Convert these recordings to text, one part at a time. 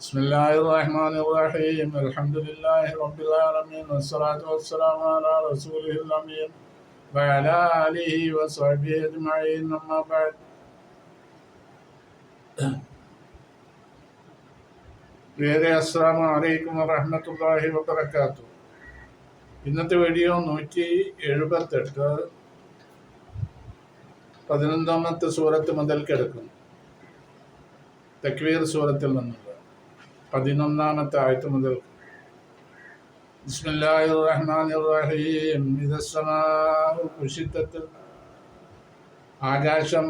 بسم الله الرحمن الرحيم الحمد لله رب العالمين والصلاة والسلام على رسوله الأمين وعلى آله وصحبه أجمعين أما بعد വേറെ അസ്സാം വലൈക്കും വറഹമത്തല്ലാഹി വബർക്കാത്തു ഇന്നത്തെ വീഡിയോ നൂറ്റി എഴുപത്തെട്ട് പതിനൊന്നാമത്തെ സൂറത്ത് മുതൽ കിടക്കുന്നു തക്വീർ സൂറത്തിൽ നിന്നുള്ള പതിനൊന്നാമത്തെ ആയത്ത് മുതൽ. ആകാശം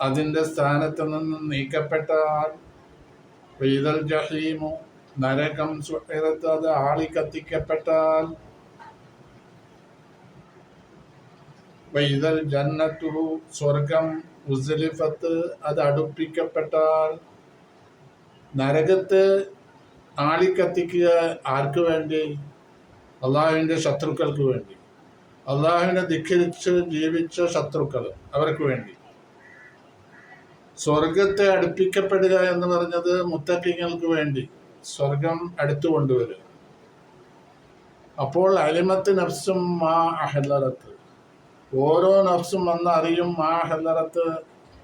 അതിന്റെ സ്ഥാനത്ത് നിന്ന് നീക്കപ്പെട്ടാൽ പെയ്തൽ ജഹീമു നരകം സുഹിറത്ത് അത് ആളി കത്തിക്കപ്പെട്ടാൽ വൈതൽ ജന്നത്തു സ്വർഗം ഉസലിഫത്ത് അത് അടുപ്പിക്കപ്പെട്ടാൽ നരകത്ത് ആളിക്കത്തിക്കുക ആർക്ക് വേണ്ടി? അള്ളാഹുവിന്റെ ശത്രുക്കൾക്ക് വേണ്ടി. അള്ളാഹുവിനെ ധിഖരിച്ച് ജീവിച്ച ശത്രുക്കൾ അവർക്ക് വേണ്ടി. സ്വർഗത്തെ അടുപ്പിക്കപ്പെടുക എന്ന് പറഞ്ഞത് മുത്തക്കിങ്ങൾക്ക് വേണ്ടി. സ്വർഗം അടുത്തു കൊണ്ടുവരും അപ്പോൾ അലിമത്ത് നഫ്സും മാ അഹലറത്ത് ഓരോ നഫ്സും വന്നറിയും മാ അഹലറത്ത്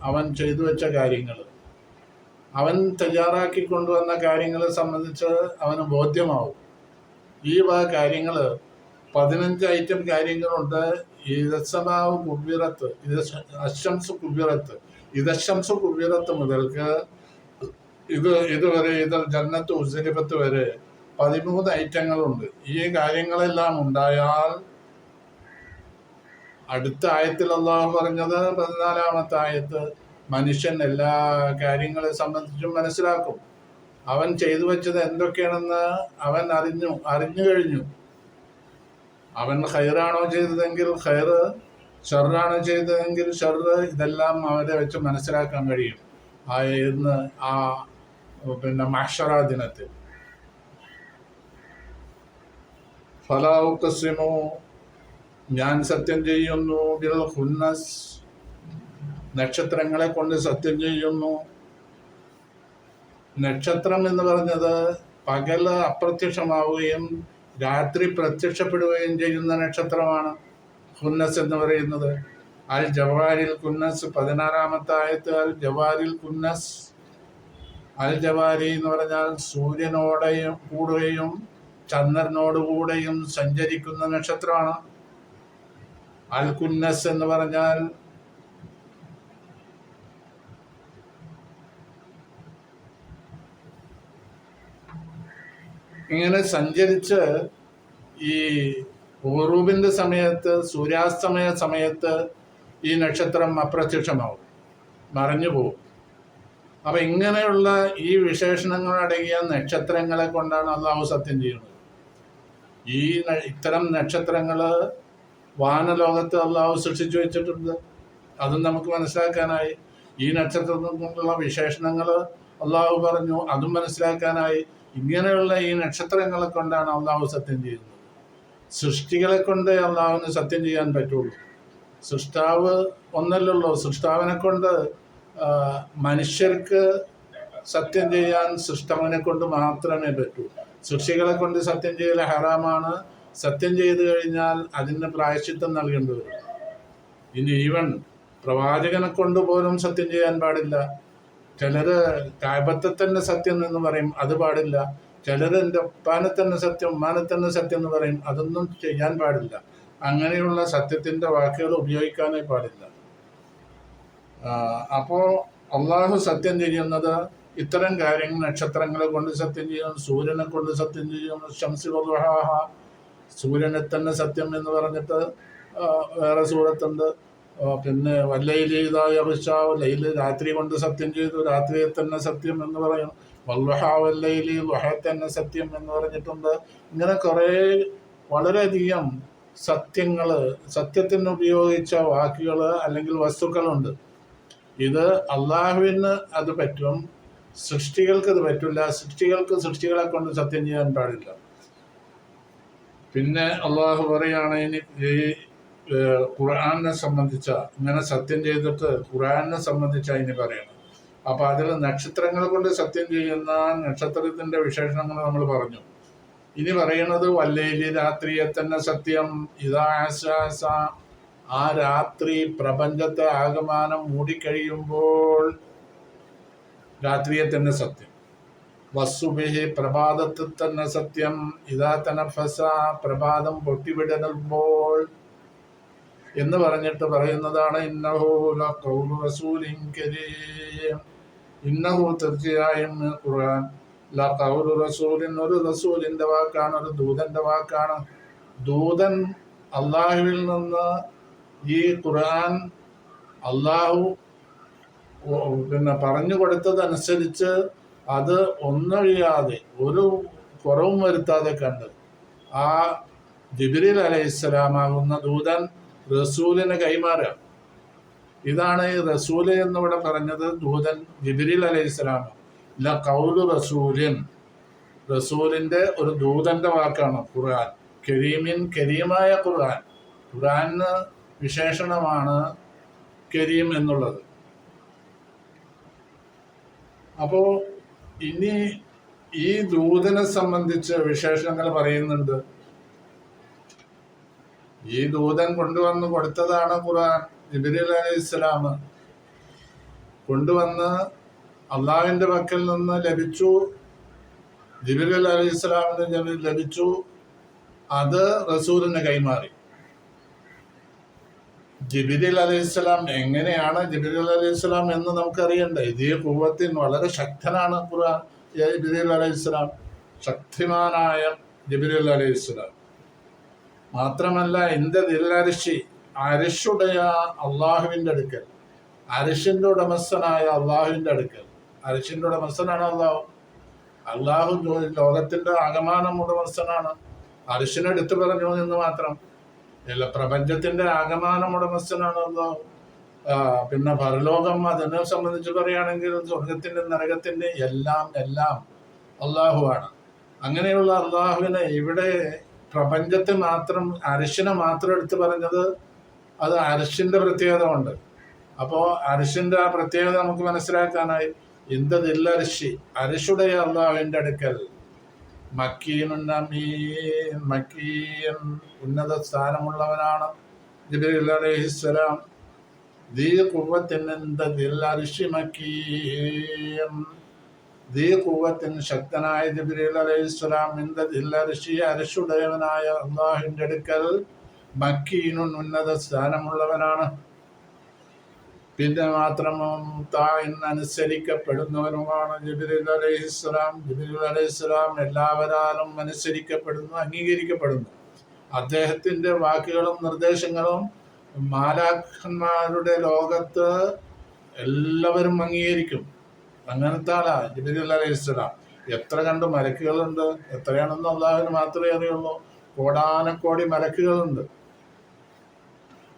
അവൻ ചെയ്തു വെച്ച കാര്യങ്ങൾ അവൻ തയ്യാറാക്കി കൊണ്ടുവന്ന കാര്യങ്ങളെ സംബന്ധിച്ച് അവന് ബോധ്യമാവും. ഈ വക കാര്യങ്ങൾ പതിനഞ്ച് ഐറ്റം കാര്യങ്ങളുണ്ട്. ഇതസമാവ് കുബിറത്ത് ഇത് അശംസ് കുബിറത്ത് ഇതശംസ് കുബിറത്ത് മുതൽക്ക് ഇത് ഇതുവരെ ഇത് ജന്നത്ത് ഉസരിപ്പത്ത് വരെ പതിമൂന്ന് ഐറ്റങ്ങളുണ്ട്. ഈ കാര്യങ്ങളെല്ലാം ഉണ്ടായാൽ അടുത്ത ആയത്തിൽ അള്ളാഹു പറഞ്ഞത് പതിനാലാമത്തെ ആയത്ത് മനുഷ്യൻ എല്ലാ കാര്യങ്ങളെ സംബന്ധിച്ചും മനസ്സിലാക്കും. അവൻ ചെയ്തു വെച്ചത് എന്തൊക്കെയാണെന്ന് അവൻ അറിഞ്ഞു അറിഞ്ഞു കഴിഞ്ഞു. അവൻ ഹൈറാണോ ചെയ്തതെങ്കിൽ ഹൈറ് ഷെറാണോ ചെയ്തതെങ്കിൽ ഷെറ് ഇതെല്ലാം അവരെ വെച്ച് മനസ്സിലാക്കാൻ കഴിയും. ആ ഇന്ന് ആ പിന്നെ മഷറ ദിനത്തിൽ. ഫലാ ഉക്കസിമോ ഞാൻ സത്യം ചെയ്യുന്നു ബിൽ ഹുന്നസ് നക്ഷത്രങ്ങളെ കൊണ്ട് സത്യം ചെയ്യുന്നു. നക്ഷത്രം എന്ന് പറഞ്ഞത് പകൽ അപ്രത്യക്ഷമാവുകയും രാത്രി പ്രത്യക്ഷപ്പെടുകയും ചെയ്യുന്ന നക്ഷത്രമാണ് കുന്നസ് എന്ന് പറയുന്നത്. അൽ ജവാരിൽ കുന്നസ് പതിനാറാമത്തെ ആയത്ത് അൽ ജവാരിൽ കുന്നസ്. അൽ ജവാരി എന്ന് പറഞ്ഞാൽ സൂര്യനോടെയും കൂടുകയും ചന്ദ്രനോട് കൂടെയും സഞ്ചരിക്കുന്ന നക്ഷത്രമാണ്. അൽ കുന്നസ് എന്ന് പറഞ്ഞാൽ ഇങ്ങനെ സഞ്ചരിച്ച് ഈ ഉറൂബിന്റെ സമയത്ത് സൂര്യാസ്തമയ സമയത്ത് ഈ നക്ഷത്രം അപ്രത്യക്ഷമാവും മറഞ്ഞു പോകും അപ്പൊ ഇങ്ങനെയുള്ള ഈ വിശേഷണങ്ങൾ അടങ്ങിയ നക്ഷത്രങ്ങളെ കൊണ്ടാണ് അള്ളാഹു സത്യം ചെയ്യുന്നത്. ഈ ഇത്തരം നക്ഷത്രങ്ങൾ വാനലോകത്ത് അള്ളാഹു സൃഷ്ടിച്ചു വെച്ചിട്ടുണ്ട്. അതും നമുക്ക് മനസ്സിലാക്കാനായി. ഈ നക്ഷത്രത്തിൽ കൊണ്ടുള്ള വിശേഷണങ്ങൾ അള്ളാഹു പറഞ്ഞു അതും മനസ്സിലാക്കാനായി. ഇങ്ങനെയുള്ള ഈ നക്ഷത്രങ്ങളെ കൊണ്ടാണ് അള്ളാഹു സത്യം ചെയ്യുന്നത്. സൃഷ്ടികളെ കൊണ്ട് അള്ളാഹുവിന് സത്യം ചെയ്യാൻ പറ്റുള്ളൂ. സൃഷ്ടാവ് ഒന്നല്ലല്ലോ. സൃഷ്ടാവിനെ കൊണ്ട് മനുഷ്യർക്ക് സത്യം ചെയ്യാൻ സൃഷ്ടാവിനെ കൊണ്ട് മാത്രമേ പറ്റൂ. സൃഷ്ടികളെ കൊണ്ട് സത്യം ചെയ്യൽ ഹറാമാണ്. സത്യം ചെയ്തു കഴിഞ്ഞാൽ അതിന് പ്രായശ്ചിത്തം നൽകേണ്ടി വരും. ഇനി ഈവൻ പ്രവാചകനെ കൊണ്ട് പോലും സത്യം ചെയ്യാൻ പാടില്ല. ചിലര് കാബത്തെ തന്നെ സത്യം എന്ന് പറയും അത് പാടില്ല. ചിലർ എന്റെ ഉപ്പാനെ തന്നെ സത്യം ഉമ്മാനെ തന്നെ സത്യം എന്ന് പറയും അതൊന്നും ചെയ്യാൻ പാടില്ല. അങ്ങനെയുള്ള സത്യത്തിന്റെ വാക്കുകൾ ഉപയോഗിക്കാനേ പാടില്ല. അപ്പോൾ അള്ളാഹു സത്യം ചെയ്യുന്നത് ഇത്തരം കാര്യങ്ങൾ നക്ഷത്രങ്ങളെ കൊണ്ട് സത്യം ചെയ്യും സൂര്യനെ കൊണ്ട് സത്യം ചെയ്യും ശംസി സൂര്യനെ തന്നെ സത്യം എന്ന് പറഞ്ഞിട്ട് വേറെ സൂറത്തുണ്ട്. പിന്നെ വല്ലയിലേതായ അഭിഷാവ് ലൈൽ രാത്രി കൊണ്ട് സത്യം ചെയ്തു രാത്രിയെ തന്നെ സത്യം എന്ന് പറയും വല്ലയിൽ ലുഹയെ തന്നെ സത്യം എന്ന് പറഞ്ഞിട്ടുണ്ട്. ഇങ്ങനെ കുറേ വളരെയധികം സത്യങ്ങൾ സത്യത്തിന് ഉപയോഗിച്ച വാക്കുകൾ അല്ലെങ്കിൽ വസ്തുക്കളുണ്ട്. ഇത് അള്ളാഹുവിന് അത് പറ്റും സൃഷ്ടികൾക്ക് ഇത് പറ്റില്ല സൃഷ്ടികൾക്ക് സൃഷ്ടികളെ കൊണ്ട് സത്യം ചെയ്യാൻ പാടില്ല. പിന്നെ അള്ളാഹു പറയുകയാണെങ്കിൽ ഈ ഖുർആാനെ സംബന്ധിച്ച ഇങ്ങനെ സത്യം ചെയ്തിട്ട് ഖുർആാനെ സംബന്ധിച്ച ഇനി പറയണം. അപ്പൊ അതിൽ നക്ഷത്രങ്ങൾ കൊണ്ട് സത്യം ചെയ്യുന്ന നക്ഷത്രത്തിന്റെ വിശേഷണങ്ങൾ നമ്മൾ പറഞ്ഞു. ഇനി പറയുന്നത് വല്ലേലി രാത്രിയെ തന്നെ സത്യം ഇതാശ്വാസ ആ രാത്രി പ്രപഞ്ചത്തെ ആകമാനം മൂടിക്കഴിയുമ്പോൾ രാത്രിയെ തന്നെ സത്യം. വസ്സുബിഹി പ്രഭാതത്തിൽ തന്നെ സത്യം ഇതാ തനഫസ. പ്രഭാതം പൊട്ടിവിടരുമ്പോൾ എന്ന് പറഞ്ഞിട്ട് പറയുന്നതാണ് ഇന്നഹു തീർച്ചയായും ഖുർആൻ. റസൂലിൻ ഒരു റസൂലിന്റെ വാക്കാണ് ഒരു ദൂതന്റെ വാക്കാണ്. ദൂതൻ അള്ളാഹുവിൽ നിന്ന് ഈ ഖുർആൻ അള്ളാഹു പിന്നെ പറഞ്ഞു കൊടുത്തതനുസരിച്ച് അത് ഒന്നൊഴിയാതെ ഒരു കുറവും വരുത്താതെ കണ്ട് ആ ജിബിരിൽ അലൈഹിസ്സലാമാകുന്ന ദൂതൻ റസൂലിന് കൈമാറുക. ഇതാണ് ഈ റസൂൽ എന്നിവിടെ പറഞ്ഞത് ദൂതൻ ജിബിരിൽ അലൈഹിസ്സലാം ഇല്ല കൗലു റസൂലിൻ. റസൂലിന്റെ ഒരു ദൂതന്റെ വാക്കാണ് ഖുർആൻ. കരീമിൻ കരീമായ ഖുർആൻ. ഖുർആന് വിശേഷണമാണ് കരീം എന്നുള്ളത്. അപ്പോൾ ഇനി ഈ ദൂതനെ സംബന്ധിച്ച് വിശേഷങ്ങൾ പറയുന്നുണ്ട്. ഈ ദൂതൻ കൊണ്ടുവന്ന് കൊടുത്തതാണ് ഖുർആൻ ജിബിരിൽ അലൈഹി ഇസ്ലാം കൊണ്ടുവന്ന് അള്ളാഹിന്റെ പക്കൽ നിന്ന് ലഭിച്ചു ജിബിരിൽ അലൈഹി ഇസ്ലാമിന് ലഭിച്ചു അത് റസൂലിന് കൈമാറി. ജിബിരിൽ അലൈഹി സ്വലാം എങ്ങനെയാണ് ജിബിരിൽ അലൈഹി സ്വലാം എന്ന് നമുക്കറിയണ്ടേ? ഇതേ കുവത്തിൽ വളരെ ശക്തനാണ് ഖുർആൻ. ജിബിരിൽ അലൈഹി സ്വലാം ശക്തിമാനായ ജിബിരിൽ അലൈഹി സ്വലാം മാത്രമല്ല എന്റെ നിരരിശി അരിശുടയ അള്ളാഹുവിന്റെ അടുക്കൽ അരിശിന്റെ ഉടമസ്ഥനായ അള്ളാഹുവിന്റെ അടുക്കൽ. അരിശിന്റെ ഉടമസ്ഥനാണ് അള്ളാഹു. അള്ളാഹു ലോകത്തിന്റെ ആകമാനം ഉടമസ്ഥനാണ്. അരിശിനെ എടുത്തു പറഞ്ഞു എന്ന് മാത്രം. എല്ലാ പ്രപഞ്ചത്തിന്റെ ആകമാനം ഉടമസ്ഥനാണ് അള്ളാഹു. പിന്നെ പരലോകം അതിനെ സംബന്ധിച്ച് പറയുകയാണെങ്കിൽ സ്വർഗത്തിന്റെ നരകത്തിന്റെ എല്ലാം എല്ലാം അള്ളാഹുവാണ്. അങ്ങനെയുള്ള അള്ളാഹുവിനെ ഇവിടെ പ്രപഞ്ചത്തെ മാത്രം അരിശിനെ മാത്രം എടുത്തു പറഞ്ഞത് അത് അരിശിന്റെ പ്രത്യേകത ഉണ്ട് അപ്പോൾ അരിശിന്റെ ആ പ്രത്യേകത നമുക്ക് മനസ്സിലാക്കാനായി ഇന്ദതില്ല അരിശി? അരിശുടെ അള്ളാഹുവിന്റെ അടുക്കൽ മക്കീൻ ഉന്നത സ്ഥാനമുള്ളവനാണ് ജിബ്രീൽ അലൈഹിസ്സലാം. ദീ ഖുവ്വത്തിൻ ഇന്ദതിൽ അർശി മക്കീൻ? ദീ ഖുവ്വത്തിൻ ശക്തനായ ജിബ്രീൽ അലൈഹിസ്സലാം ജില്ല ഋഷി അർശുടയവനായ അള്ളാഹിന്റെ അടുക്കൽ മക്കീനുൻ ഉന്നത സ്ഥാനമുള്ളവനാണ്. പിന്നെ മാത്രം എന്ന് അനുസരിക്കപ്പെടുന്നവനുമാണ് ജിബിരിൽ അലൈഹിസ്സലാം ജിബിരിൽ എല്ലാവരാലും അനുസരിക്കപ്പെടുന്നു അംഗീകരിക്കപ്പെടുന്നു. അദ്ദേഹത്തിന്റെ വാക്കുകളും നിർദ്ദേശങ്ങളും മാലാഖന്മാരുടെ ലോകത്ത് എല്ലാവരും അംഗീകരിക്കും. അങ്ങനത്തെ ആളാ. എല്ലാം രജിസ്റ്റർഡാണ് എത്ര കണ്ട് മലക്കുകളുണ്ട് എത്രയാണെന്ന് അള്ളാഹുവിന് മാത്രമേ അറിയുള്ളൂ. കോടാനക്കോടി മലക്കുകളുണ്ട്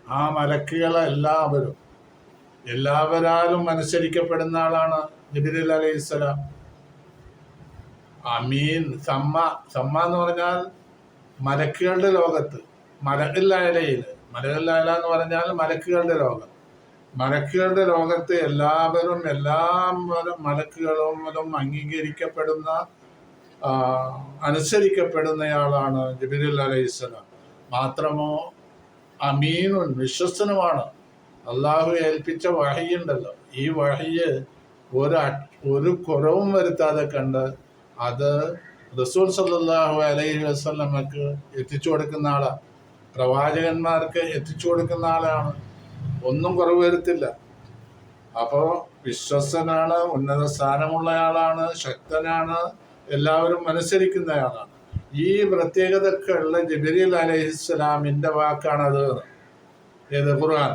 ആ മലക്കുകളെല്ലാവരും എല്ലാവരാലും അനുസരിക്കപ്പെടുന്ന ആളാണ് ജിബിരിൽ അലൈഹിസ്സലാം അമീൻ സമ്മ. സമ്മ എന്ന് പറഞ്ഞാൽ മലക്കുകളുടെ ലോകത്ത്. മലകില്ലായാലയിൽ മലകില്ലായാല എന്ന് പറഞ്ഞാൽ മലക്കുകളുടെ ലോകം. മലക്കുകളുടെ ലോകത്ത് എല്ലാവരും എല്ലാ മലക്കുകളും മൂലം അംഗീകരിക്കപ്പെടുന്ന അനുസരിക്കപ്പെടുന്നയാളാണ് ജിബിരിൽ അലൈഹിസ്സലാം മാത്രമോ അമീനുൻ വിശ്വസ്തനുമാണ്. അള്ളാഹു ഏൽപ്പിച്ച വഹയുണ്ടല്ലോ ഈ വഹയ്യ് ഒരു ഒരു കുറവും വരുത്താതെ കണ്ട് അത് റസൂൽ സല്ലാഹു അലൈഹി വസ്ലമക്ക് എത്തിച്ചു കൊടുക്കുന്ന ആളാണ് പ്രവാചകന്മാർക്ക് എത്തിച്ചു കൊടുക്കുന്ന ആളാണ്. ഒന്നും കുറവ് വരുത്തില്ല. അപ്പോൾ വിശ്വസ്തനാണ് ഉന്നത സ്ഥാനമുള്ളയാളാണ് ശക്തനാണ് എല്ലാവരും അനുസരിക്കുന്നയാളാണ്. ഈ പ്രത്യേകതയൊക്കെ ഉള്ള ജിബിരിൽ അലൈഹിസ്സലാമിന്റെ വാക്കാണത്. ഏത്? ഖുർആൻ.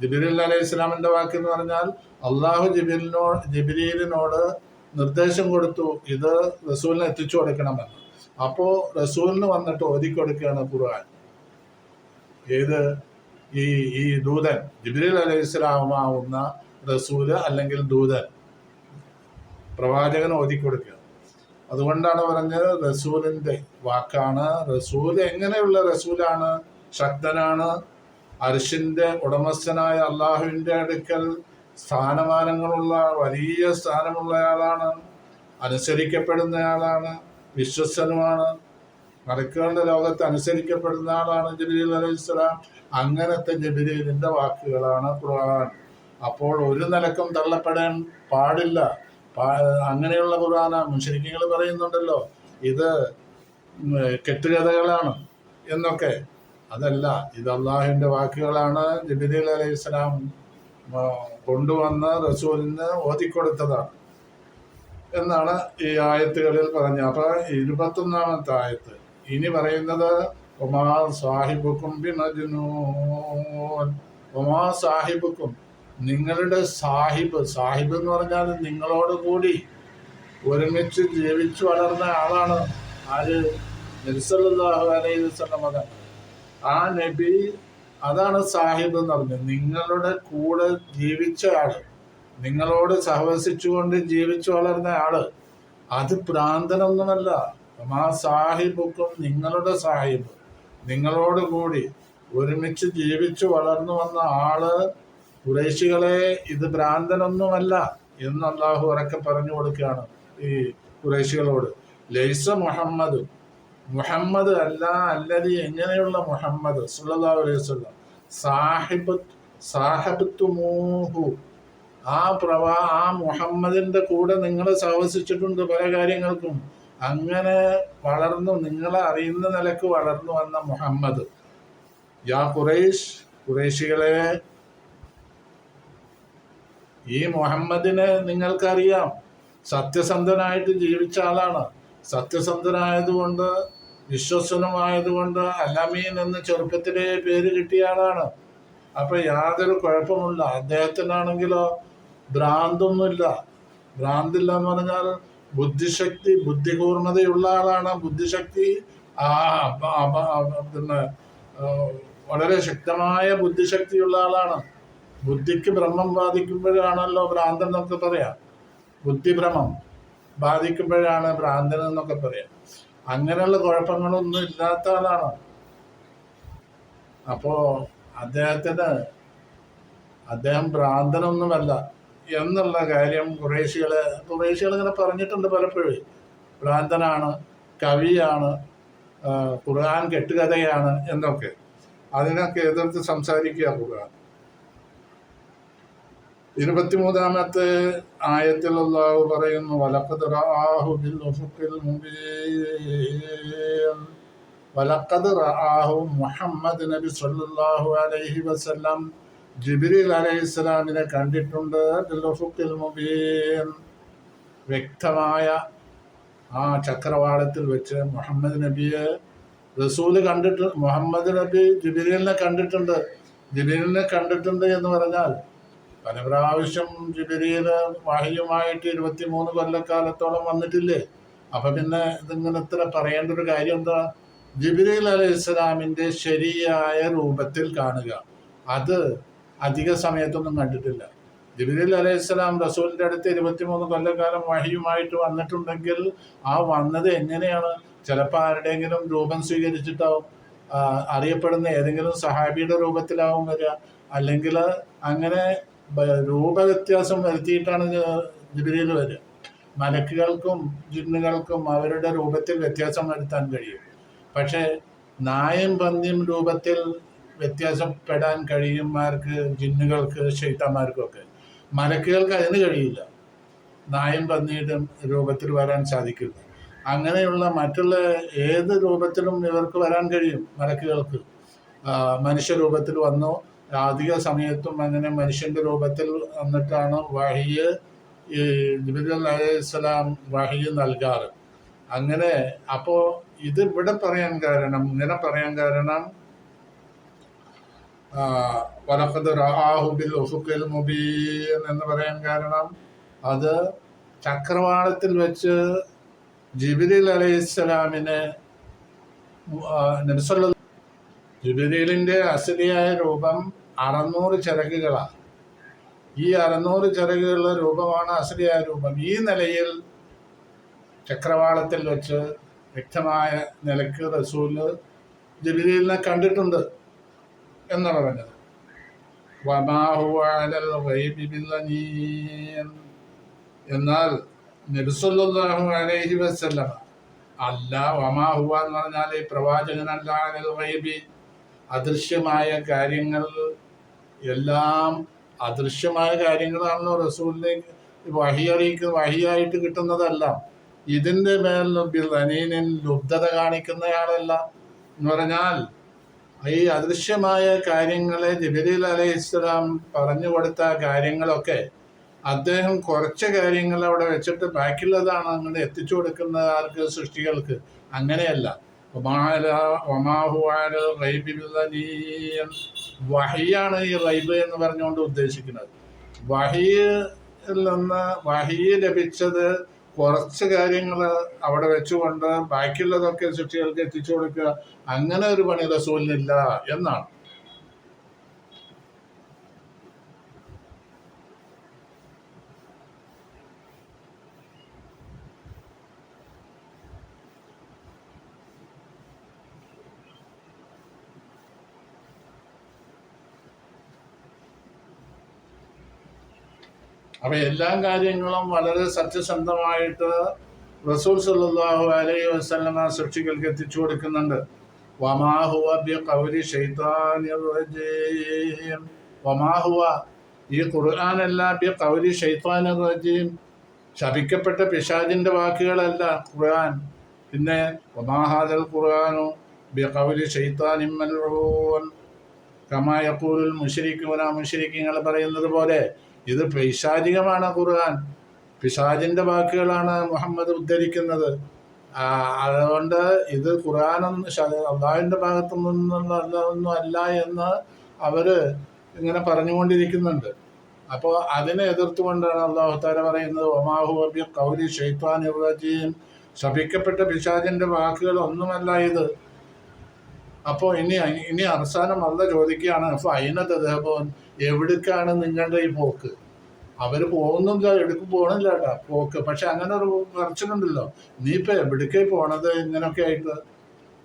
ജിബിരിൽ അലൈഹി വാക്ക് എന്ന് പറഞ്ഞാൽ അള്ളാഹു ജിബിലിനോട് ജിബിരിലിനോട് നിർദ്ദേശം കൊടുത്തു ഇത് റസൂലിനെ എത്തിച്ചു കൊടുക്കണമെന്ന്. അപ്പോൾ റസൂലിന് വന്നിട്ട് ഓതി കൊടുക്കുകയാണ് ഖുർആൻ. ഏത്? ഈ ഈ ദൂതൻ ജിബിരിൽ അലൈഹി സ്വലാമാവുന്ന റസൂൽ അല്ലെങ്കിൽ ദൂതൻ പ്രവാചകൻ ഓതി കൊടുക്കുക അതുകൊണ്ടാണ് പറഞ്ഞത് റസൂലിന്റെ വാക്കാണ്. റസൂൽ എങ്ങനെയുള്ള റസൂലാണ്? ശക്തനാണ്. അർഷിന്റെ ഉടമസ്ഥനായ അള്ളാഹുവിന്റെ അടുക്കൽ സ്ഥാനമാനങ്ങളുള്ള വലിയ സ്ഥാനമുള്ളയാളാണ്. അനുസരിക്കപ്പെടുന്നയാളാണ്. വിശ്വസനുമാണ് മലക്കുകളുടെ ലോകത്ത് അനുസരിക്കപ്പെടുന്ന ആളാണ് ജബിരിൽ അലൈഹിസ്സലാം അങ്ങനത്തെ ജബിരിലിന്റെ വാക്കുകളാണ് ഖുർആൻ. അപ്പോൾ ഒരു നിലക്കും തള്ളപ്പെടാൻ പാടില്ല. അങ്ങനെയുള്ള ഖുർആന മുഷരിക്കുകൾ പറയുന്നുണ്ടല്ലോ. ഇത് കെട്ടുകഥകളാണ് എന്നൊക്കെ. അതല്ല ഇത് അള്ളാഹുവിന്റെ വാക്കുകളാണ് ജബിലീൽ അലൈഹിസ്സലാം സ്വലാം കൊണ്ടുവന്ന് റസൂലിന് ഓതിക്കൊടുത്തതാണ്. എന്നാണ് ഈ ആയത്തുകളിൽ പറഞ്ഞത്. അപ്പൊ ഇരുപത്തൊന്നാമത്തെ ആയത്ത്. ഇനി പറയുന്നത് ഒമാ സാഹിബുക്കും ബിമജ്നൂൻ. ഒമാ സാഹിബുക്കും നിങ്ങളുടെ സാഹിബ് സാഹിബ് എന്ന് പറഞ്ഞാൽ നിങ്ങളോട് കൂടി ഒരുമിച്ച് ജീവിച്ചു വളർന്ന ആളാണ് ആര്? നബിസല്ലാഹു അലൈഹി വസ്ലം മകൻ. ആ നബി അതാണ് സാഹിബ് എന്ന് പറഞ്ഞത് നിങ്ങളുടെ കൂടെ ജീവിച്ച ആൾ നിങ്ങളോട് സഹവസിച്ചുകൊണ്ട് ജീവിച്ചു വളർന്ന ആൾ. അത് ഭ്രാന്തനൊന്നുമല്ല ആ സാഹിബുക്കും നിങ്ങളുടെ സാഹിബ് നിങ്ങളോട് കൂടി ഒരുമിച്ച് ജീവിച്ചു വളർന്നു വന്ന ആൾ കുറേശികളെ ഇത് ഭ്രാന്തനൊന്നുമല്ല എന്ന് അള്ളാഹു ഉറക്കെ പറഞ്ഞു കൊടുക്കുകയാണ് ഈ കുറേശികളോട്. ലൈസ മുഹമ്മദ് മുഹമ്മദ് അല്ല അല്ലതി എങ്ങനെയുള്ള മുഹമ്മദ് സുല്ലല്ലാഹു അലൈഹി വസല്ലം? സാഹിബ് സാഹബത്തുമൂഹു ആ പ്രവാ ആ മുഹമ്മദിന്റെ കൂടെ നിങ്ങൾ സഹവസിച്ചിട്ടുണ്ട് പല കാര്യങ്ങൾക്കും. അങ്ങനെ വളർന്നു നിങ്ങളെ അറിയുന്ന നിലയ്ക്ക് വളർന്നു വന്ന മുഹമ്മദ്. യാ ഖുറൈഷ് ഖുറൈശികളെ ഈ മുഹമ്മദിനെ നിങ്ങൾക്കറിയാം. സത്യസന്ധനായിട്ട് ജീവിച്ച ആളാണ്. സത്യസന്ധനായതുകൊണ്ട് വിശ്വസനമായതുകൊണ്ട് അലമീൻ എന്ന ചെറുപ്പത്തിലെ പേര് കിട്ടിയ ആളാണ്. അപ്പൊ യാതൊരു കുഴപ്പമില്ല അദ്ദേഹത്തിനാണെങ്കിലോ ഭ്രാന്തൊന്നുമില്ല. ഭ്രാന്തില്ല എന്ന് പറഞ്ഞാൽ ബുദ്ധിശക്തി ബുദ്ധിപൂർണതയുള്ള ആളാണ് ബുദ്ധിശക്തി. ആ പിന്നെ വളരെ ശക്തമായ ബുദ്ധിശക്തിയുള്ള ആളാണ്. ബുദ്ധിക്ക് ഭ്രമം ബാധിക്കുമ്പോഴാണല്ലോ ഭ്രാന്തൻ എന്നൊക്കെ പറയാം. ബുദ്ധിഭ്രമം ബാധിക്കുമ്പോഴാണ് ഭ്രാന്തൻ എന്നൊക്കെ പറയാം. അങ്ങനെയുള്ള കുഴപ്പങ്ങളൊന്നും ഇല്ലാത്ത ആളാണ്. അപ്പോ അദ്ദേഹത്തിന് അദ്ദേഹം ഭ്രാന്തനൊന്നുമല്ല. എന്നുള്ള കാര്യം കുറേശികളെ കുറേശികൾ ഇങ്ങനെ പറഞ്ഞിട്ടുണ്ട് പലപ്പോഴും. ഭ്രാന്തനാണ് കവിയാണ് ഖുർആാൻ കെട്ടുകഥയാണ് എന്നൊക്കെ. അതിനൊക്കെ എതിർത്ത് സംസാരിക്കുക ഖുർആൻ. ഇരുപത്തിമൂന്നാമത്തെ ആയത്തിൽ അള്ളാഹു പറയുന്നു വലക്കത് റാഹു ബിൽ മുഹമ്മദ് നബി സല്ലല്ലാഹു അലൈഹി വസല്ലം ജിബ്രീൽ അലൈഹിസ്സലാമിനെ കണ്ടിട്ടുണ്ട്. മുബീൻ. വ്യക്തമായ ആ ചക്രവാളത്തിൽ വെച്ച് മുഹമ്മദ് നബിയെ റസൂൽ കണ്ടിട്ട് മുഹമ്മദ് നബി ജിബിരിലിനെ കണ്ടിട്ടുണ്ട്. ജിബിരിലിനെ കണ്ടിട്ടുണ്ട് എന്ന് പറഞ്ഞാൽ പല പ്രാവശ്യം ജിബിരിയിൽ വാഹിയുമായിട്ട് ഇരുപത്തിമൂന്ന് കൊല്ലക്കാലത്തോളം വന്നിട്ടില്ലേ? അപ്പൊ പിന്നെ ഇതിങ്ങനെ ഇത്ര പറയേണ്ട ഒരു കാര്യം എന്താ? ജിബിരിൽ അലൈഹി ഇസ്ലാമിന്റെ ശരിയായ രൂപത്തിൽ കാണുക. അത് അധിക സമയത്തൊന്നും കണ്ടിട്ടില്ല. ജിബിരിൽ അലൈഹി റസൂലിന്റെ അടുത്ത് ഇരുപത്തിമൂന്ന് കൊല്ലക്കാലം വഹിയുമായിട്ട് വന്നിട്ടുണ്ടെങ്കിൽ ആ വന്നത് എങ്ങനെയാണ്? ചിലപ്പോൾ ആരുടെയെങ്കിലും രൂപം സ്വീകരിച്ചിട്ടാവും അറിയപ്പെടുന്ന ഏതെങ്കിലും സഹാബിയുടെ രൂപത്തിലാവും വരിക. അല്ലെങ്കിൽ അങ്ങനെ രൂപ രൂപവ്യത്യാസം വരുത്തിയിട്ടാണ് ജിബിരിയിൽ വരിക. മലക്കുകൾക്കും ജിന്നുകൾക്കും അവരുടെ രൂപത്തിൽ വ്യത്യാസം വരുത്താൻ കഴിയും. പക്ഷേ നായും പന്നിയും രൂപത്തിൽ വ്യത്യാസപ്പെടാൻ കഴിയുമാർക്ക് ജിന്നുകൾക്ക് ഷെയ്ത്താന്മാർക്കും ഒക്കെ മലക്കുകൾക്ക് അതിന് കഴിയില്ല. നായൻ പന്നിയുടെ രൂപത്തിൽ വരാൻ സാധിക്കില്ല. അങ്ങനെയുള്ള മറ്റുള്ള ഏത് രൂപത്തിലും ഇവർക്ക് വരാൻ കഴിയും മലക്കുകൾക്ക്. മനുഷ്യരൂപത്തിൽ വന്നു. അധിക സമയത്തും അങ്ങനെ മനുഷ്യന്റെ രൂപത്തിൽ വന്നിട്ടാണ് വഹിയ് ഈ അലൈഹിസ്സലാം വഹിയ് നൽകാറ്. അങ്ങനെ അപ്പോൾ ഇത് ഇവിടെ പറയാൻ കാരണം ഇങ്ങനെ പറയാൻ കാരണം ആ, വലഖദ് റആഹു ബിൽ ഉഫുഖിൽ മുബീൻ എന്ന് പറയാൻ കാരണം അത് ചക്രവാളത്തിൽ വെച്ച് ജിബിരിൽ അലൈഹിസ്സലാമിനെ നബിസല്ല ജിബിരിലിന്റെ അസലിയായ രൂപം അറുന്നൂറ് ചിറകുകളാണ് ഈ അറുന്നൂറ് ചിറകുകളുടെ രൂപമാണ് അസലിയായ രൂപം. ഈ നിലയിൽ ചക്രവാളത്തിൽ വെച്ച് വ്യക്തമായ നിലയ്ക്ക് റസൂൽ ജിബിരിലിനെ കണ്ടിട്ടുണ്ട്. എന്ന് പറഞ്ഞത്. എന്നാൽ നബിസുല്ലാഹു അലൈഹി വസല്ലമ അല്ല വമാഹുവ എന്ന് പറഞ്ഞാൽ ഈ പ്രവാചകനല്ല അനൽ ഗൈബി. അദൃശ്യമായ കാര്യങ്ങൾ എല്ലാം അദൃശ്യമായ കാര്യങ്ങളാണല്ലോ റസൂലിലേക്ക് വഹി അറിയിക്കുന്ന വഹിയായിട്ട് കിട്ടുന്നതല്ല. ഇതിന്റെ മേൽ ബിളനീനിൻ ലുബ്ധത കാണിക്കുന്നയാളല്ല എന്ന് പറഞ്ഞാൽ ഈ അദൃശ്യമായ കാര്യങ്ങളെ ജിബിരിൽ അലൈഹി ഇസ്ലാം പറഞ്ഞു കൊടുത്ത കാര്യങ്ങളൊക്കെ അദ്ദേഹം കുറച്ച് കാര്യങ്ങൾ അവിടെ വെച്ചിട്ട് ബാക്കിയുള്ളതാണ് അങ്ങനെ എത്തിച്ചു കൊടുക്കുന്നത് ആർക്ക് സൃഷ്ടികൾക്ക് അങ്ങനെയല്ല. വഹിയാണ് ഈ റൈബ് എന്ന് പറഞ്ഞുകൊണ്ട് ഉദ്ദേശിക്കുന്നത് വഹിയിൽ നിന്ന് വഹി ലഭിച്ചത് കുറച്ച് കാര്യങ്ങൾ അവിടെ വെച്ചുകൊണ്ട് ബാക്കിയുള്ളതൊക്കെ ശിക്ഷികൾക്ക് എത്തിച്ചു കൊടുക്കുക. അങ്ങനെ ഒരു പണി റസൂലിനില്ല എന്നാണ്. അപ്പൊ എല്ലാ കാര്യങ്ങളും വളരെ സത്യസന്ധമായിട്ട് റസൂൽ സല്ലല്ലാഹു അലൈഹി വസല്ലമ സൃഷ്ടികൾക്ക് എത്തിച്ചു കൊടുക്കുന്നുണ്ട്. വമാ ഹുവ ബിഖൗലി ശൈത്താനിർ റജീം. വമാ ഹുവ ഈ ഖുർആനല്ല ബിഖൗലി ശൈത്താനിർ റജീം. ശപിക്കപ്പെട്ട പിശാചിന്റെ വാക്കുകളല്ല ഖുർആൻ. പിന്നെ വമാഹാദൽ ഖുർആനു ബി കൗരി ഷെയ്ത്താനിമ്മൽ കമാ യഖൂലുൽ മുഷരിക്കുകൾ പറയുന്നത് പോലെ ഇത് പൈശാചികമാണ് ഖുർആൻ. പിശാചിന്റെ വാക്കുകളാണ് മുഹമ്മദ് ഉദ്ധരിക്കുന്നത്. അതുകൊണ്ട് ഇത് ഖുർആാനൊന്നും അള്ളാഹിന്റെ ഭാഗത്തു നിന്നുള്ള അല്ല എന്ന് അവർ ഇങ്ങനെ പറഞ്ഞുകൊണ്ടിരിക്കുന്നുണ്ട്. അപ്പോൾ അതിനെ എതിർത്തുകൊണ്ടാണ് അള്ളാഹു താല പറയുന്നത് ഒമാഹു കൗരി ഷെയ്ത്താൻ ഇറജീം ശപിക്കപ്പെട്ട പിശാചിന്റെ വാക്കുകൾ ഒന്നുമല്ല ഇത്. അപ്പോൾ ഇനി ഇനി അവസാനം അല്ല ചോദിക്കുകയാണ് അതിനകത്ത് ദേഹബോൻ എവിടേക്കാണ് നിങ്ങളുടെ ഈ പോക്ക്? അവർ പോകുന്നില്ല എടുക്കും പോകണില്ല കേട്ടാ പോക്ക്. പക്ഷെ അങ്ങനെ ഒരു പറച്ചിലുണ്ടല്ലോ നീ ഇപ്പൊ എവിടേക്കേ പോണത്? ഇങ്ങനൊക്കെ ആയിട്ട്.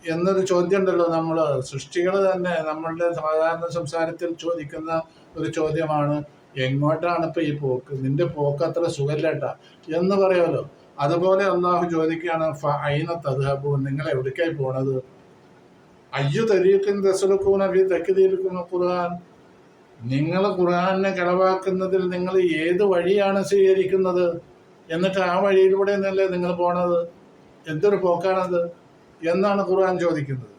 എന്നൊരു ചോദ്യം ഉണ്ടല്ലോ നമ്മൾ സൃഷ്ടികൾ തന്നെ നമ്മളുടെ സാധാരണ സംസാരത്തിൽ ചോദിക്കുന്ന ഒരു ചോദ്യമാണ് എങ്ങോട്ടാണ് ഇപ്പൊ ഈ പോക്ക്? നിന്റെ പോക്ക് അത്ര സുഖല്ലേട്ടാ എന്ന് പറയുമല്ലോ അതുപോലെ അള്ളാഹു ചോദിക്കുകയാണ് ഫൈന തദ്ഹബു നിങ്ങൾ എവിടേക്കായി പോണത്? അയ്യു തരീഖിൻ റസൂലക്കൂന ഫി തക്ദീബിക്കും ഖുർആൻ നിങ്ങൾ ഖുർആനെ കളവാക്കുന്നതിൽ നിങ്ങൾ ഏത് വഴിയാണ് സ്വീകരിക്കുന്നത്? എന്നിട്ട് ആ വഴിയിലൂടെ നിന്നല്ലേ നിങ്ങൾ പോണത്? എന്തൊരു പോക്കാണത്? എന്നാണ് ഖുർആൻ ചോദിക്കുന്നത്.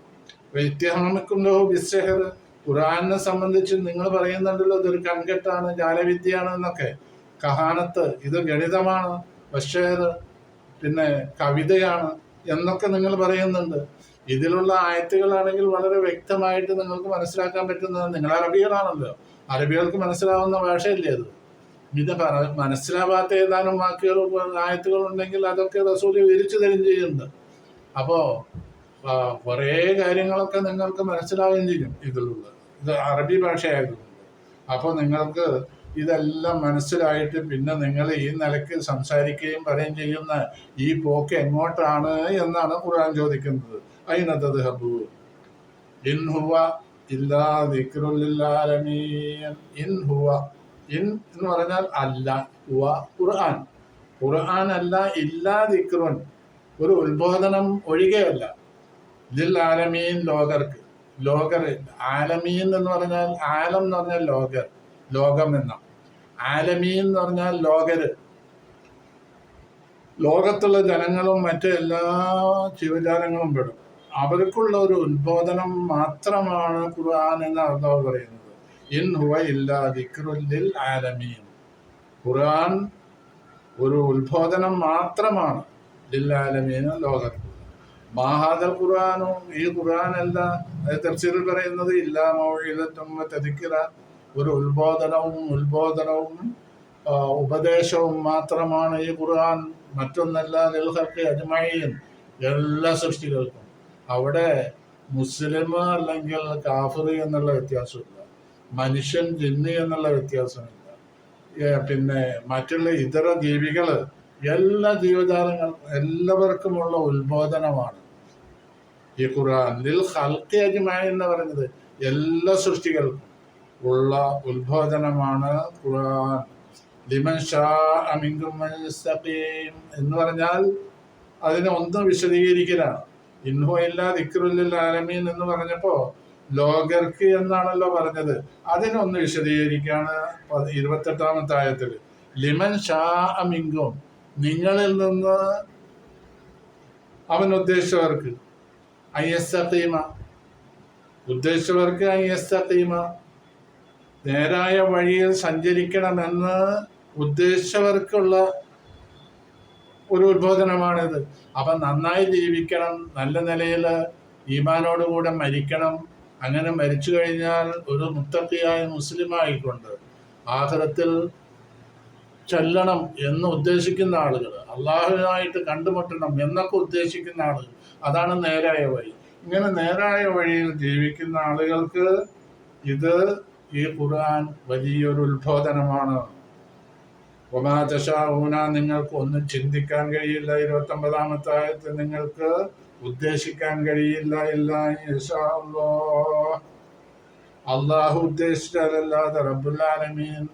വ്യത്യാമിക്കുന്നോ ബിസ്സഹർ. ഖുർആനെ സംബന്ധിച്ച് നിങ്ങൾ പറയുന്നുണ്ടല്ലോ ഇതൊരു കൺകെട്ടാണ് ജാലവിദ്യയാണ് എന്നൊക്കെ. കഹാനത്ത് ഇത് ഗണിതമാണ് ബഷേർ പിന്നെ കവിതയാണ് എന്നൊക്കെ നിങ്ങൾ പറയുന്നുണ്ട്. ഇതിലുള്ള ആയത്തുകളാണെങ്കിൽ വളരെ വ്യക്തമായിട്ട് നിങ്ങൾക്ക് മനസ്സിലാക്കാൻ പറ്റുന്നത് നിങ്ങൾ അറബികളാണല്ലോ അറബികൾക്ക് മനസ്സിലാവുന്ന ഭാഷയല്ലേ അത്? ഇത് മനസ്സിലാവാത്ത ഏതാനും വാക്കുകൾ ആയത്തുകൾ ഉണ്ടെങ്കിൽ അതൊക്കെ റസൂൽ വിരിച്ചു തരും ചെയ്യുന്നുണ്ട് അപ്പോ കുറേ കാര്യങ്ങളൊക്കെ നിങ്ങൾക്ക് മനസ്സിലാവുകയും ചെയ്യും ഇതിലുള്ള ഇത് അറബി ഭാഷയായതുകൊണ്ട്. അപ്പോൾ നിങ്ങൾക്ക് ഇതെല്ലാം മനസ്സിലായിട്ട് പിന്നെ നിങ്ങൾ ഈ നിലയ്ക്ക് സംസാരിക്കുകയും പറയുകയും ചെയ്യുന്ന ഈ പോക്ക് എങ്ങോട്ടാണ് എന്നാണ് ഖുർആൻ ചോദിക്കുന്നത്. അതിനകത്തത് ഹബു ഇൻ ഹുവ ഇല്ലാ ദിക്റുലില്ലാലമീൻ ഇൻ ഹുവ ഇൻ എന്ന് പറഞ്ഞാൽ അല്ല ഹുവ ഖുർആൻ. ഖുർആൻ അല്ല ഇല്ലാ ദിക്റുൻ. ഒരു ഉത്ബോധനം ഒഴികെയല്ല. ആലമീൻ ലോകർക്ക്. ലോകർ ആലമീൻ എന്ന് പറഞ്ഞാൽ ആലം എന്ന് പറഞ്ഞാൽ ലോകർ ലോകം എന്ന. ആലമീൻ എന്ന് പറഞ്ഞാൽ ലോകര്. ലോകത്തുള്ള ജനങ്ങളും മറ്റു എല്ലാ ജീവജാലങ്ങളും പെടും. അവർക്കുള്ള ഒരു ഉത്ബോധനം മാത്രമാണ് ഖുർആൻ എന്ന് അർത്ഥം പറയുന്നത്. ഇൻ ഹുവ ഇല്ലാ ദിക്റുല്ലിൽ ആലമീൻ. ഖുർആൻ ഒരു ഉത്ബോധനം മാത്രമാണ് ലില്ലാലമീൻ ലോകത്ത് മാഹാദൽ ഖുർആാനോ ഈ ഖുർആൻ അത് തഫ്സീറിൽ പറയുന്നത് ഇല്ലാ മൗഇദത്തും തദിക്കിറ ഒരു ഉത്ബോധനവും ഉത്ബോധനവും ഉപദേശവും മാത്രമാണ് ഈ ഖുർആൻ. മറ്റൊന്നല്ല ലിൽഹർക്ക് അജ്മഈൻ. എല്ലാ സൃഷ്ടികൾക്കും. അവിടെ മുസ്ലിം അല്ലെങ്കിൽ കാഫിർ എന്നുള്ള വ്യത്യാസമില്ല. മനുഷ്യൻ ജിന്നി എന്നുള്ള വ്യത്യാസമില്ല. പിന്നെ മറ്റുള്ള ഇതര ജീവികൾ എല്ലാ ജീവജാലങ്ങൾ എല്ലാവർക്കുമുള്ള ഉത്ബോധനമാണ്. ഈ ഖുർആൻ ലിൽ എന്ന് പറഞ്ഞത് എല്ലാ സൃഷ്ടികൾക്കും ഉള്ള ഉത്ബോധനമാണ് ഖുർആൻ. ലിമൻ ഷാ എന്ന് പറഞ്ഞാൽ അതിനെ ഒന്ന് വിശദീകരിക്കലാണ്. ഇൻഹോ ഇല്ലാ ദിക്റുല്ലിൽ ആലമീൻ എന്ന് പറഞ്ഞപ്പോ ലോകർക്ക് എന്നാണല്ലോ പറഞ്ഞത്. അതിനൊന്ന് വിശദീകരിക്കാണ് പ- ഇരുപത്തെട്ടാമത്തെ ആയത്തിൽ. ലിമൻ ഷാ അമിങ്കും നിങ്ങളിൽ നിന്ന് അവൻ ഉദ്ദേശിച്ചവർക്ക്. ഐ എസ് തീമ ഉദ്ദേശിച്ചവർക്ക് ഐ എസ് തീമ നേരായ വഴിയിൽ സഞ്ചരിക്കണമെന്ന് ഉദ്ദേശിച്ചവർക്കുള്ള ഒരു ഉദ്ബോധനമാണിത് അപ്പം നന്നായി ജീവിക്കണം നല്ല നിലയിൽ ഈമാനോടുകൂടെ മരിക്കണം. അങ്ങനെ മരിച്ചു കഴിഞ്ഞാൽ ഒരു മുത്തക്കിയായ മുസ്ലിമായിക്കൊണ്ട് ആഹ്റത്തിൽ ചെല്ലണം എന്ന് ഉദ്ദേശിക്കുന്ന ആളുകൾ അള്ളാഹുവിനായിട്ട് കണ്ടുമുട്ടണം എന്നൊക്കെ ഉദ്ദേശിക്കുന്ന ആളുകൾ അതാണ് നേരായ വഴി. ഇങ്ങനെ നേരായ വഴിയിൽ ജീവിക്കുന്ന ആളുകൾക്ക് ഇത് ഈ ഖുർആൻ വലിയൊരു ഉത്ബോധനമാണ്. ഒമാദശാഊന നിങ്ങൾക്ക് ഒന്നും ചിന്തിക്കാൻ കഴിയില്ല. ഇരുപത്തി ഒമ്പതാമത്തെ ആയത്ത് നിങ്ങൾക്ക് ഉദ്ദേശിക്കാൻ കഴിയില്ല. ഇല്ല. അള്ളാഹു ഉദ്ദേശിച്ചാലല്ലാതെ റബ്ബുല്ലാലമീൻ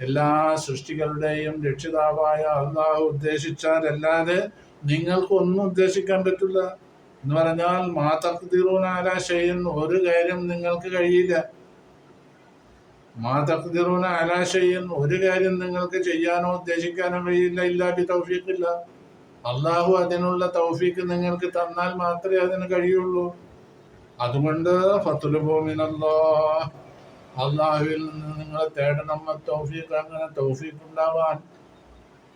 എല്ലാ സൃഷ്ടികളുടെയും രക്ഷിതാവായ അള്ളാഹു ഉദ്ദേശിച്ചാലല്ലാതെ നിങ്ങൾക്ക് ഒന്നും ഉദ്ദേശിക്കാൻ പറ്റില്ല. എന്ന് പറഞ്ഞാൽ മാ തഖ്ദിറൂന ചെയ്യുന്ന ഒരു കാര്യം നിങ്ങൾക്ക് കഴിയില്ല. മാ ഒരു കാര്യം നിങ്ങൾക്ക് ചെയ്യാനോ ഉദ്ദേശിക്കാനോ കഴിയില്ല ഇല്ലാതെ തൗഫീഖില്ല. അള്ളാഹു അതിനുള്ള തൗഫീഖ് നിങ്ങൾക്ക് തന്നാൽ മാത്രമേ അതിന് കഴിയുള്ളൂ. അതുകൊണ്ട് ഫത്തുലുഭൂമിനല്ലോ അള്ളാഹുവിൽ നിന്ന് നിങ്ങളെ തേടണം. തൗഫീഖ് അങ്ങനെ തൗഫീഖ് ഉണ്ടാവാൻ.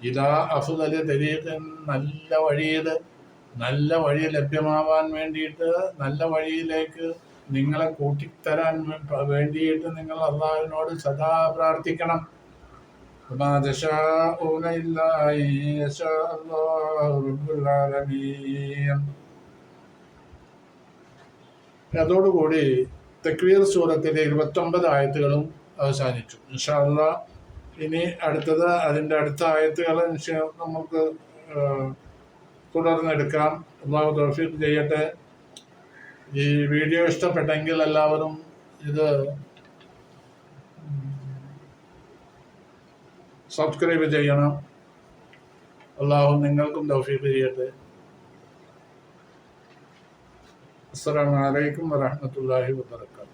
ഇതാ അഫുദൽ തെരീഖൻ നല്ല വഴിയിൽ നല്ല വഴി ലഭ്യമാവാൻ വേണ്ടിയിട്ട് നല്ല വഴിയിലേക്ക് നിങ്ങളെ കൂട്ടിത്തരാൻ വേണ്ടിയിട്ട് നിങ്ങൾ അള്ളാഹുവിനോട് സദാ പ്രാർത്ഥിക്കണം. അതോടുകൂടി തക്വീർ സൂറത്തിലെ ഇരുപത്തൊമ്പത് ആയത്തുകളും അവസാനിച്ചു. ഇൻഷാല്ല ഇനി അടുത്തത് അതിന്റെ അടുത്ത ആയത്തുകൾ നമുക്ക് തുടർന്നെടുക്കാം. അള്ളാഹു തൗഫീഖ് ചെയ്യട്ടെ. ഈ വീഡിയോ ഇഷ്ടപ്പെട്ടെങ്കിൽ എല്ലാവരും ഇത് സബ്സ്ക്രൈബ് ചെയ്യണം. അള്ളാഹു നിങ്ങൾക്കും തൗഫീഖ് ചെയ്യട്ടെ. അസ്സാം വലൈക്കും വറഹ്മത്തുള്ളാഹി വബറകാതുഹു.